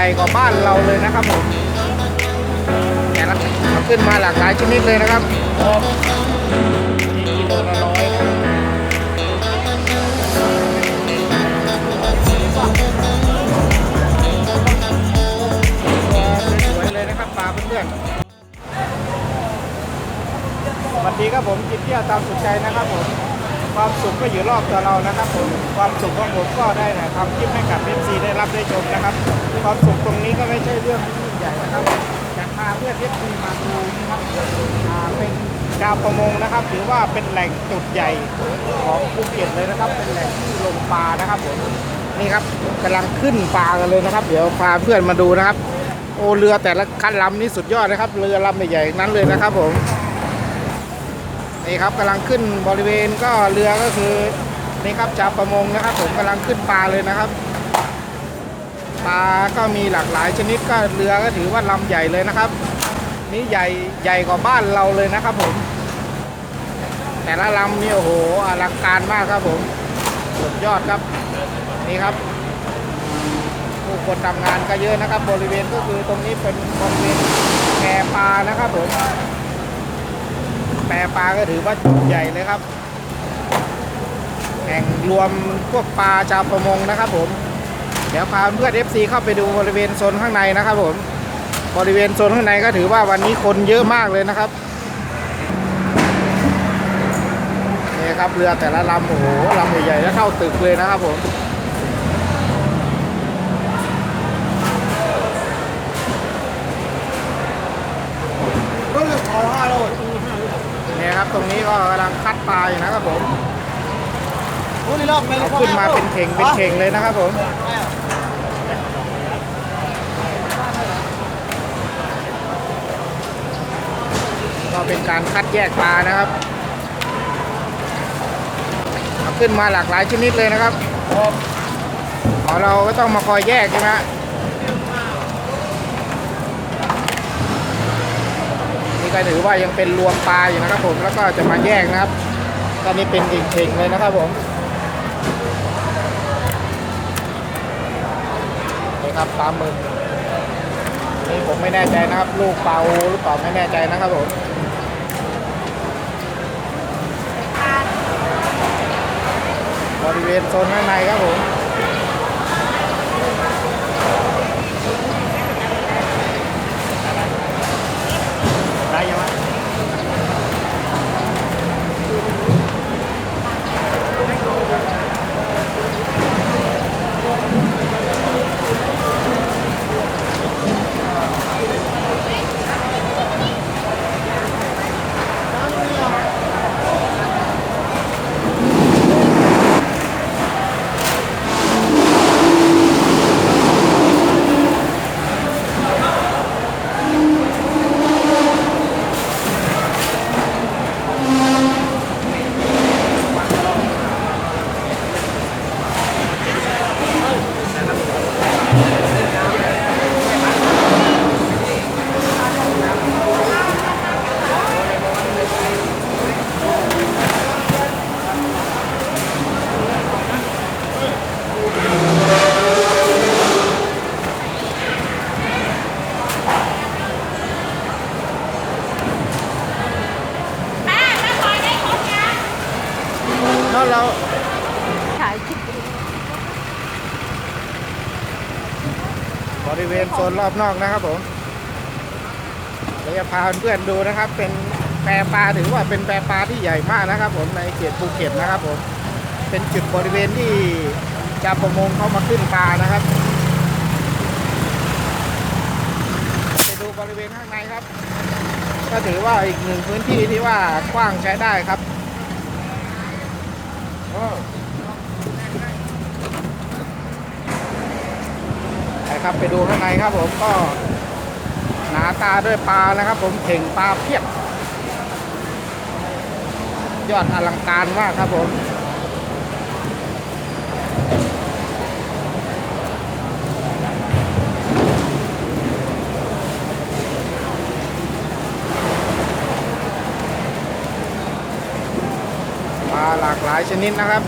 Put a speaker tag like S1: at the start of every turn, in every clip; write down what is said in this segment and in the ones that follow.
S1: ญ่กว่าบ้านเราเลยนะครับผมแต่ละเอาขึ้นมาหลากหลายชนิดเลยนะครับกิโลละร้อยนะตัวสวยๆเลยนะครับปลาเพื่อนๆสวัสดีครับผมกินเที่ยวตามสุดใจนะครับผม ความสุขก็อยู่รอบตัวเรานะครับผมความสุขของผมก็ได้นะทำคลิปให้กับเอฟซีได้รับได้ชมนะครับ ความสุขตรงนี้ก็ไม่ใช่เรื่องที่ใหญ่นะครับจะพาเพื่อนเอฟซีมาดูนะครับเป็นดาวประมงนะครับ ถือว่าเป็นแหล่งจุดใหญ่ของภูเก็ตเลยนะครับ เป็นแหล่งที่ลงปลานะครับผมนี่ครับกำลังขึ้นปลากันเลยนะครับ เดี๋ยวพาเพื่อนมาดูนะครับ โอเรือแต่ละคันลำนี่สุดยอดนะครับ เรือลำใหญ่ๆนั้นเลยนะครับผม นี่ครับกำลังขึ้นบริเวณก็เรือก็คือนี่ครับชาวประมงนะครับ ผมกำลังขึ้นปลาเลยนะครับปลาก็มีหลากหลายชนิดก็เรือก็ถือว่าลำใหญ่เลยนะครับ นี่ใหญ่ใหญ่กว่าบ้านเราเลยนะครับผม แต่ละลำนี่โอ้โหอลังการมากครับผมสุดยอดครับนี่ครับผู้คนทำงานก็เยอะนะครับ บริเวณก็คือตรงนี้เป็นบริเวณแพปลานะครับผม แปรปลาก็ถือว่าใหญ่เลยครับแห่งรวมพวกปลาชาวประมงนะครับ ผม เดี๋ยวพาเพื่อน FC เข้าไปดูบริเวณโซนข้างในนะครับ ผม บริเวณโซนข้างในก็ถือว่าวันนี้คนเยอะมากเลยนะครับนี่ครับเรือแต่ละลำโอ้โหลำใหญ่ๆแล้วเท่าตึกเลยนะครับผม
S2: ก็เลยขอห้าโล
S1: เนี่ยครับ ตรงนี้ก็กำลังคัดปลาอยู่นะครับผม
S2: โอ้นี่รอบไป
S1: เอาขึ้นมาเป็นเข่งเป็นเข่งเลยนะครับผมก็เป็นการคัดแยกปลานะครับเอาขึ้นมาหลากหลายชนิดเลยนะครับอ๋อเราก็ต้องมาคอยแยกใช่ไหมฮะนี่ ก็ถือว่ายังเป็นรวมปลาอยู่นะครับผมแล้วก็จะมาแยกนะครับตอนนี้เป็นอีกเข่งเลยนะครับผมนี่ครับปลาหมึกนี่ผมไม่แน่ใจนะครับ ลูกเปล่าหรือเปล่าไม่แน่ใจนะครับผมบริเวณโซนข้างในครับผม เรา
S3: ถ่ายคลิป
S1: บริเวณโซนรอบนอกนะครับผมเดี๋ยวจะพาเพื่อนๆดูนะครับ เป็นแปรปลาถือว่าเป็นแปรปลาที่ใหญ่มากนะครับ ผมในเขตภูเก็ตนะครับ ผมเป็นจุดบริเวณที่ชาวประมงเขามาขึ้นปลานะครับไปดูบริเวณข้างในครับ ก็ถือว่าอีกหนึ่งพื้นที่ที่ว่ากว้างใช้ได้ครับ ไปครับไปดูข้างในครับผมก็หนาตาด้วยปลานะครับ ผมเข่งปลาเพียบ ยอดอลังการมากครับผม ปลาหลากหลายชนิดนะครับ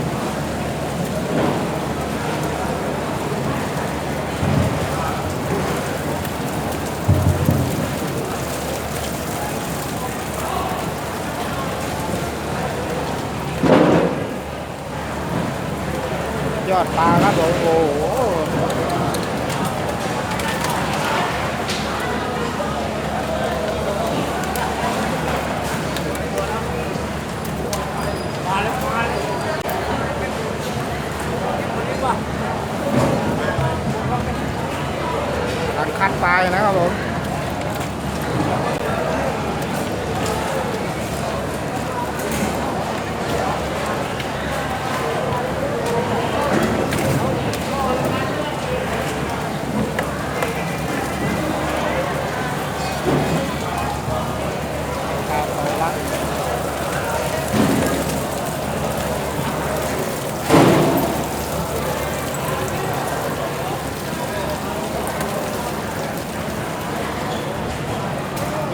S1: ยอดปลาครับผมโอ้โห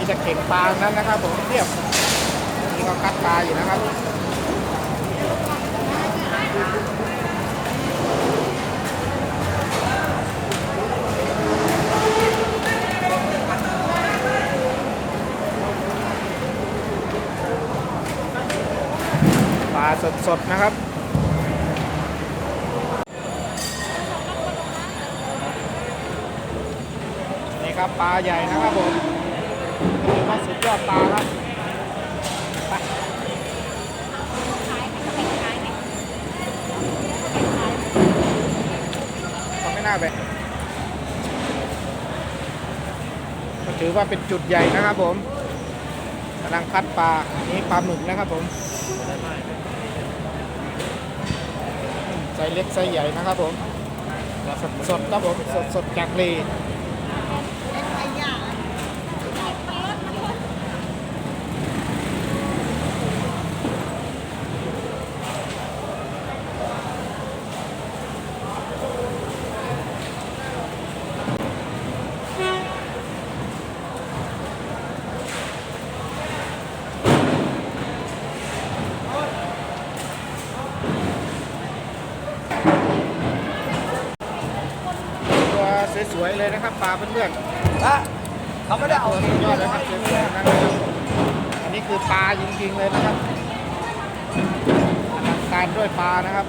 S1: มีแต่เข่งปลานั้นนะครับผมเทียบนี่ก็คัดปลาอยู่นะครับปลาสดๆนะครับนี่ครับปลาใหญ่นะครับผม ว่าสุดยอดปลาครับไปก็ไม่น่าไปถือว่าเป็นจุดใหญ่นะครับผมกำลังคัดปลาอันี่ปลาหมึกนะครับผมไซส์เล็กไซส์ใหญ่นะครับผมสดสดครับผมสดสดจากเลตัว สวยๆเลยนะครับปลาเพื่อนๆ
S2: อะเขาไม่ได้เอา
S1: ตัวสุดยอดเลยครับสวยๆนะครับอันนี้คือปลาจริงๆเลยนะครับอลังการด้วยปลานะครับ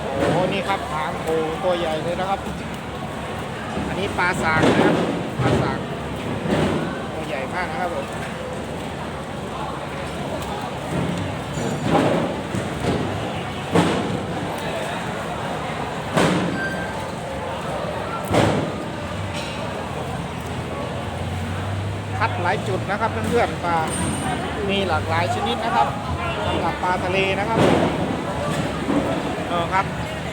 S1: โอ้โหนี่ครับหางโผตัวใหญ่เลยนะครับ อันนี้ปลาสากนะครับปลาสากตัวใหญ่มากนะครับผม หลายจุดนะครับเพื่อนๆปลา มีหลากหลายชนิดนะครับสำหรับปลาทะเลนะครับเออครับ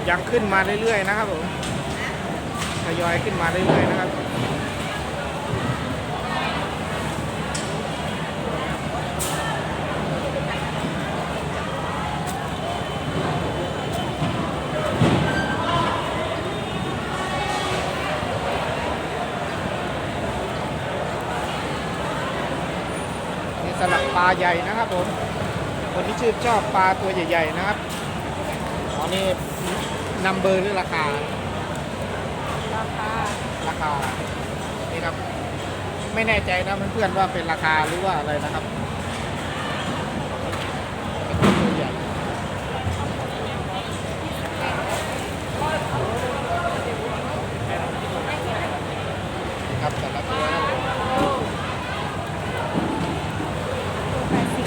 S1: ยังขึ้นมาเรื่อยๆนะครับผมทยอยขึ้นมาเรื่อยๆนะครับ ปลาใหญ่นะครับผมคนที่ชื่นชอบปลาตัวใหญ่ๆนะครับอ๋อนี่นัมเบอร์หรือราคา
S3: ราคา
S1: ราคา นี่ครับ ไม่แน่ใจนะเพื่อนๆว่าเป็นราคาหรือว่าอะไรนะครับเป็นตัวใหญ่ครับแต่ละตัวครับผม
S3: ตัวแปดสิบ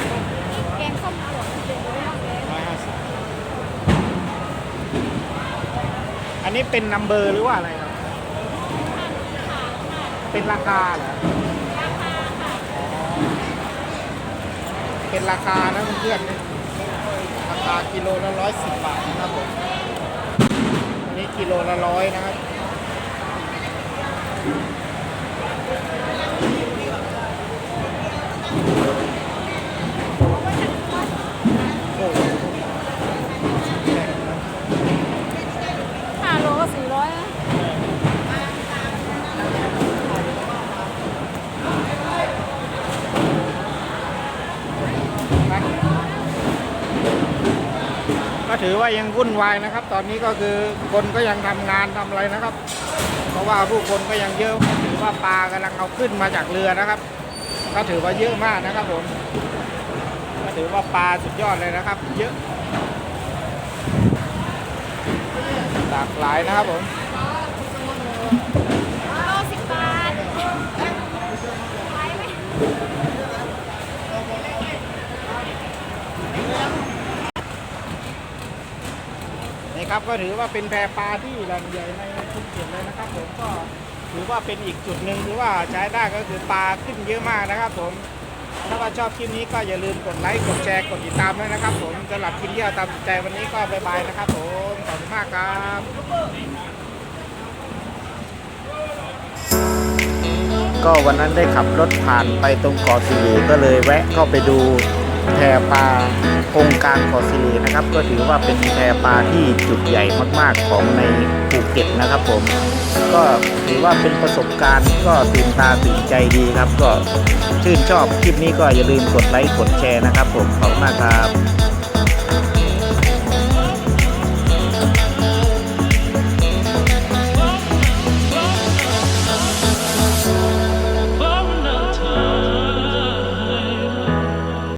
S3: แกงส้มอร่อยเด็ดเลยมากเลย
S1: ร้อยห้าสิบ อันนี้เป็นนัมเบอร์หรือว่าอะไรครับ เป็นราคาเหรอเป็นราคานะเพื่อนๆราคากิโลละร้อยสิบบาทนะครับผมอันนี้กิโลละร้อยนะครับ ถือว่ายังวุ่นวายนะครับ ตอนนี้ก็คือคนก็ยังทำงานทำอะไรนะครับ เพราะว่าผู้คนก็ยังเยอะถือว่าปลากำลังเอาขึ้นมาจากเรือนะครับ ก็ถือว่าเยอะมากนะครับผมก็ถือว่าปลาสุดยอดเลยนะครับ เยอะหลากหลายนะครับผ
S3: ม
S1: นี่ครับ ก็ถือว่าเป็นแพปลาที่แหล่งใหญ่ในภูเก็ตเลยนะครับ ผมก็ถือว่าเป็นอีกจุดหนึ่งที่ว่าใช้ได้ก็คือปลาขึ้นเยอะมากนะครับ ผมถ้าว่าชอบคลิปนี้ก็อย่าลืมกดไลค์กดแชร์กดติดตามด้วยนะครับ ผมสำหรับคลิปที่เราตามใจวันนี้ก็บายบายนะครับ ผมขอบคุณมากครับก็วันนั้นได้ขับรถผ่านไปตรงเกาะสิริก็เลยแวะเข้าไปดู แพปลาองค์การเกาะสิรินะครับ ก็ถือว่าเป็นแพปลาที่จุดใหญ่มากๆของในภูเก็ตนะครับผม ก็ถือว่าเป็นประสบการณ์ก็ตื่นตาตื่นใจดีครับ ก็ชื่นชอบคลิปนี้ก็อย่าลืมกดไลค์กดแชร์นะครับ ผมขอบคุณมากครับ